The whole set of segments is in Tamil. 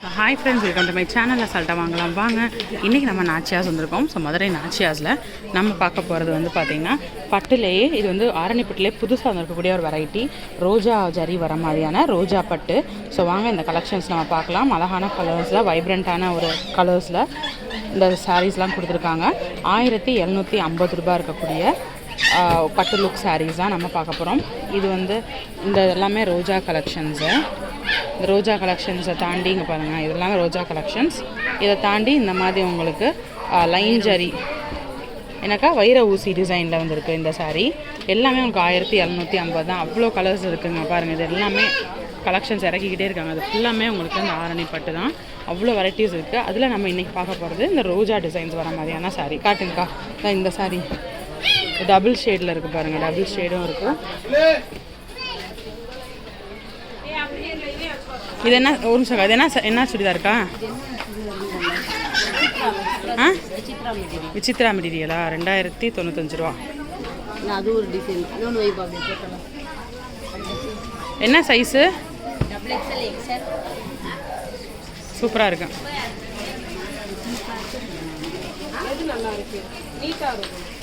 Hi friends welcome to my சேனலில் சல்ட்டாக வாங்கலாம். வாங்க. இன்றைக்கி நம்ம நாச்சியாஸ் வந்திருக்கோம். ஸோ மதுரை நாச்சியாஸில் நம்ம பார்க்க போகிறது வந்து பார்த்திங்கன்னா பட்டுலேயே இது வந்து ஆரணிப்பட்டுலேயே புதுசாக வந்திருக்கக்கூடிய ஒரு வெரைட்டி ரோஜா ஜரி வர மாதிரியான ரோஜா பட்டு. ஸோ வாங்க இந்த கலெக்ஷன்ஸ் நம்ம பார்க்கலாம். அழகான கலர்ஸில் வைப்ரண்ட்டான ஒரு கலர்ஸில் இந்த சாரீஸ்லாம் கொடுத்துருக்காங்க. ஆயிரத்தி எழுநூற்றி ஐம்பது ரூபாய் இருக்கக்கூடிய பட்டு லுக் சாரீஸ் தான் நம்ம பார்க்க போகிறோம் இது வந்து இந்த எல்லாமே ரோஜா கலெக்ஷன்ஸு இந்த ரோஜா கலெக்ஷன்ஸை தாண்டி இங்கே பாருங்கள் இதெல்லாம் ரோஜா கலெக்ஷன்ஸ். இதை தாண்டி இந்த மாதிரி உங்களுக்கு லைன் ஜரி எனக்கா வைர ஊசி டிசைனில் வந்திருக்கு இந்த சாரீ எல்லாமே உங்களுக்கு ஆயிரத்தி இரநூத்தி ஐம்பது தான். அவ்வளோ கலர்ஸ் இருக்குங்க பாருங்கள் இது எல்லாமே கலெக்ஷன்ஸ் இறக்கிக்கிட்டே இருக்காங்க. அது ஃபுல்லாமே உங்களுக்கு அந்த ஆரணி பட்டு தான். அவ்வளோ வெரைட்டிஸ் இருக்குது அதில் நம்ம இன்றைக்கி பார்க்க போகிறது இந்த ரோஜா டிசைன்ஸ் வர மாதிரியான சாரீ காட்டுங்கக்கா இந்த சாரீ டபுள் ஷேடில் இருக்குது பாருங்கள் டபுள் ஷேடும் இருக்குது இது என்ன ஒரு நிமிஷம் இது என்ன என்ன சுடிதாருக்கா ஆ? விசித்ரா மெட்டீரியலா? ரெண்டாயிரத்தி தொண்ணூத்தஞ்சு ரூபா. அது ஒரு டிசைன் என்ன சைஸு சூப்பராக இருக்கு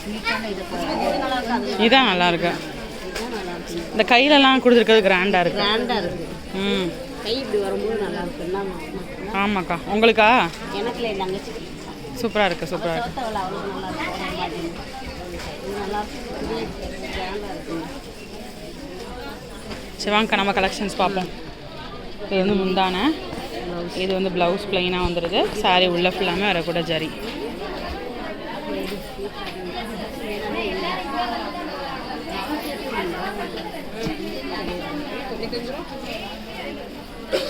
நீட்டான இது பாருங்க இது நல்லா இருக்கு. அது இதான் நல்லா இருக்கு. இதுதான் நல்லா இருக்கு. இந்த கையிலலாம் கொடுத்துருக்கிறது கிராண்டாக இருக்கு. கிராண்டாக இருக்கு. ம். கை இப்படி வரும்போது நல்லா இருக்கு என்ன ஆமாக்கா. உங்களுக்கா? எனக்குல என் தங்கச்சி. சூப்பராக இருக்கு சூப்பராக இருக்கு. தோத்தவளை அவ்வளோ நல்லா இருக்கு நல்லா சரி வாங்கக்கா நம்ம கலெக்ஷன்ஸ் பார்ப்போம். இது வந்து முந்தான. இது வந்து ப்ளவுஸ் ப்ளைனாக வந்துடுது saree உள்ள ஃபுல்லாமே வரக்கூட ஜரி.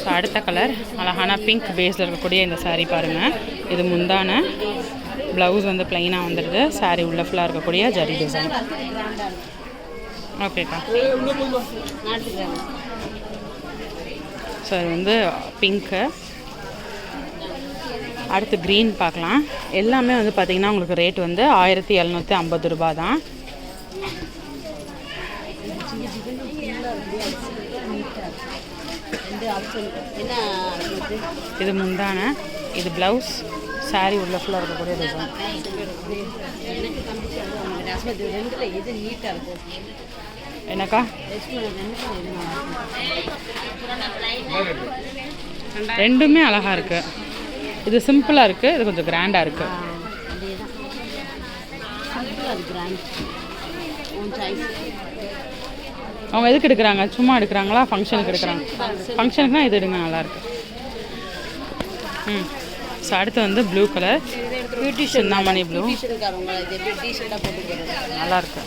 ஸோ அடுத்த கலர் அழகான பிங்க் பேஸில் இருக்கக்கூடிய இந்த சாரீ பாருங்கள் இது முந்தான. ப்ளவுஸ் வந்து ப்ளைனாக வந்துடுது சாரீ உள்ள ஃபுல்லாக இருக்கக்கூடிய ஜரி டிசைன் ஓகேக்கா ஸோ இது வந்து பிங்க்கு அடுத்து க்ரீன் பார்க்கலாம். எல்லாமே வந்து பார்த்திங்கன்னா உங்களுக்கு ரேட் வந்து ஆயிரத்தி எழுநூற்றி ஐம்பது ரூபா தான். ரெண்டு ஆப்ஷன் என்ன இது முந்தான இது ப்ளவுஸ் சாரி உள்ள ஃபுல்லாக இருக்கக்கூடிய டிசைன் எனக்கு அவங்க எது நீட்டாக என்னக்கா ரெண்டுமே அழகாக இருக்குது இது சிம்பிளாக இருக்குது இது கொஞ்சம் கிராண்டாக இருக்குது அவங்க எதுக்கு எடுக்கிறாங்க? சும்மா எடுக்கிறாங்களா? ஃபங்க்ஷனுக்கு எடுக்கிறாங்க. ஃபங்க்ஷனுக்குனா இது எடுங்க நல்லாயிருக்கு ம். ஸோ அடுத்து வந்து blue colour beauty Chintamani blue டியூஷனுக்காரவங்க இது எப்படி டிஷர்ட்டாக போட்டு போகிறது நல்லா இருக்கு.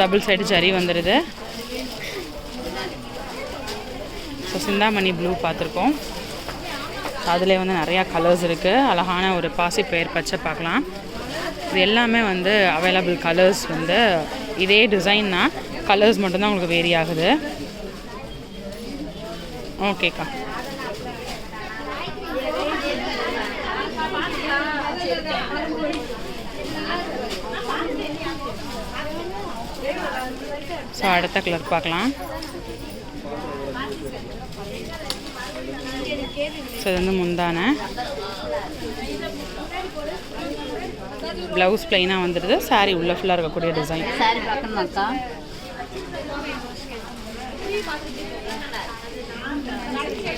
டபுள் சைடு ஜரி வந்துடுது ஸோ சிந்தாமணி ப்ளூ பார்த்துருக்கோம். அதில் வந்து நிறையா கலர்ஸ் இருக்குது அழகான ஒரு பாசி பெயர் பச்சை பார்க்கலாம். இது எல்லாமே வந்து அவைலபிள் கலர்ஸ் வந்து இதே டிசைன் தான். கலர்ஸ் மட்டும்தான் உங்களுக்கு வேரி ஆகுது. ஓகேக்கா ஸோ அடுத்த கலர் பார்க்கலாம். ஸோ இது வந்து முந்தான. ப்ளவுஸ் ப்ளைனாக வந்துடுது saree உள்ள ஃபுல்லாக இருக்கக்கூடிய டிசைன் சாரி பார்க்கணுமாக்கா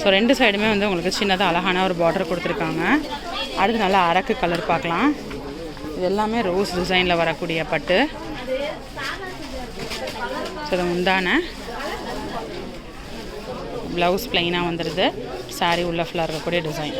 ஸோ ரெண்டு சைடுமே வந்து உங்களுக்கு சின்னதாக அழகான ஒரு பார்டர் கொடுத்துருக்காங்க. அடுத்து நல்லா அரக்கு கலர் பார்க்கலாம். இது எல்லாமே ரோஸ் டிசைனில் வரக்கூடிய பட்டு. ஸோ இது முந்தான. ப்ளவுஸ் ப்ளைனாக வந்துடுது saree உள்ள ஃபுல்லாக இருக்கக்கூடிய டிசைன்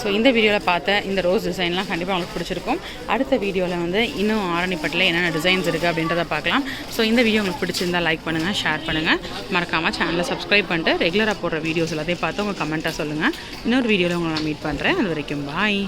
ஸோ இந்த வீடியோவில் பார்த்த இந்த ரோஸ் டிசைன்லாம் கண்டிப்பாக உங்களுக்கு பிடிச்சிருக்கும். அடுத்த வீடியோவில் வந்து இன்னும் ஆரணிப்பட்டில் என்னென்ன டிசைன்ஸ் இருக்குது அப்படின்றத பார்க்கலாம். ஸோ இந்த வீடியோ உங்களுக்கு பிடிச்சிருந்தா லைக் பண்ணுங்கள் ஷேர் பண்ணுங்கள் மறக்காமல் சேனலை சப்ஸ்கிரைப் பண்ணிட்டு ரெகுலராக போடுற வீடியோஸ் எல்லாத்தையும் பார்த்து உங்கள் கமெண்ட்டாக சொல்லுங்கள் இன்னொரு வீடியோவில் உங்களை நான் மீட் பண்ணுறேன் அது வரைக்கும் பாய்